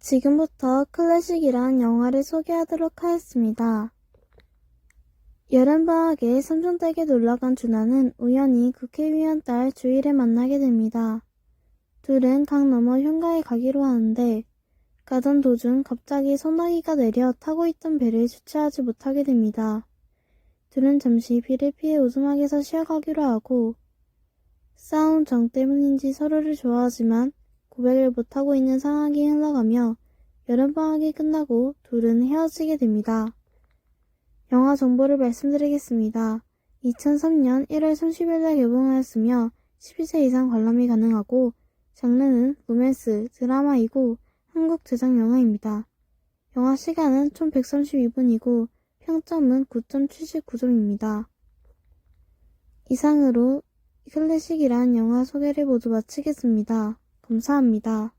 지금부터 클래식이란 영화를 소개하도록 하겠습니다. 여름방학에 삼촌댁에 놀러간 준하는 우연히 국회의원 딸 주희를 만나게 됩니다. 둘은 강 너머 현가에 가기로 하는데 가던 도중 갑자기 소나기가 내려 타고 있던 배를 주차하지 못하게 됩니다. 둘은 잠시 비를 피해 오두막에서 쉬어가기로 하고 싸움 정 때문인지 서로를 좋아하지만 고백을 못하고 있는 상황이 흘러가며 여름방학이 끝나고 둘은 헤어지게 됩니다. 영화 정보를 말씀드리겠습니다. 2003년 1월 30일 날 개봉하였으며 12세 이상 관람이 가능하고 장르는 로맨스, 드라마이고 한국 제작 영화입니다. 영화 시간은 총 132분이고 평점은 9.79점입니다. 이상으로 클래식이란 영화 소개를 모두 마치겠습니다. 감사합니다.